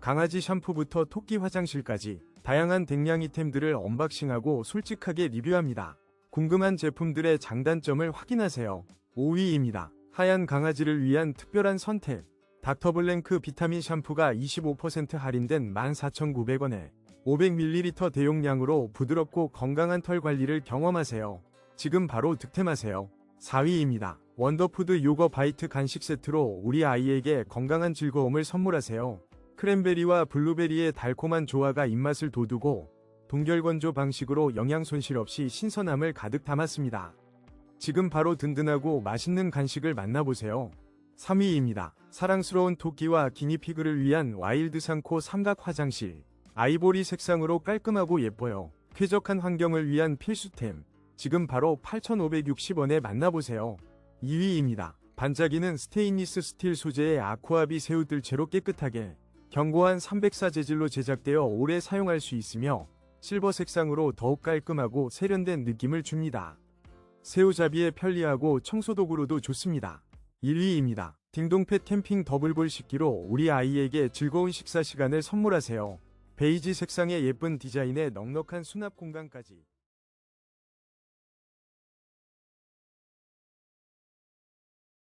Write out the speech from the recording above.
강아지 샴푸부터 토끼 화장실까지 다양한 댕량 이템들을 언박싱하고 솔직하게 리뷰합니다. 궁금한 제품들의 장단점을 확인하세요. 5위입니다. 하얀 강아지를 위한 특별한 선택. 닥터블랭크 비타민 샴푸가 25% 할인된 14,900원에 500ml 대용량으로 부드럽고 건강한 털 관리를 경험하세요. 지금 바로 득템하세요. 4위입니다. 원더푸드 요거 바이트 간식 세트로 우리 아이에게 건강한 즐거움을 선물하세요. 크랜베리와 블루베리의 달콤한 조화가 입맛을 돋우고 동결건조 방식으로 영양 손실 없이 신선함을 가득 담았습니다. 지금 바로 든든하고 맛있는 간식을 만나보세요. 3위입니다. 사랑스러운 토끼와 기니피그를 위한 와일드 상코 삼각 화장실. 아이보리 색상으로 깔끔하고 예뻐요. 쾌적한 환경을 위한 필수템. 지금 바로 8,560원에 만나보세요. 2위입니다. 반짝이는 스테인리스 스틸 소재의 아쿠아비 새우들채로 깨끗하게 견고한 304 재질로 제작되어 오래 사용할 수 있으며 실버 색상으로 더욱 깔끔하고 세련된 느낌을 줍니다. 새우잡이에 편리하고 청소도구로도 좋습니다. 1위입니다. 딩동펫 캠핑 더블볼 식기로 우리 아이에게 즐거운 식사 시간을 선물하세요. 베이지 색상의 예쁜 디자인에 넉넉한 수납 공간까지.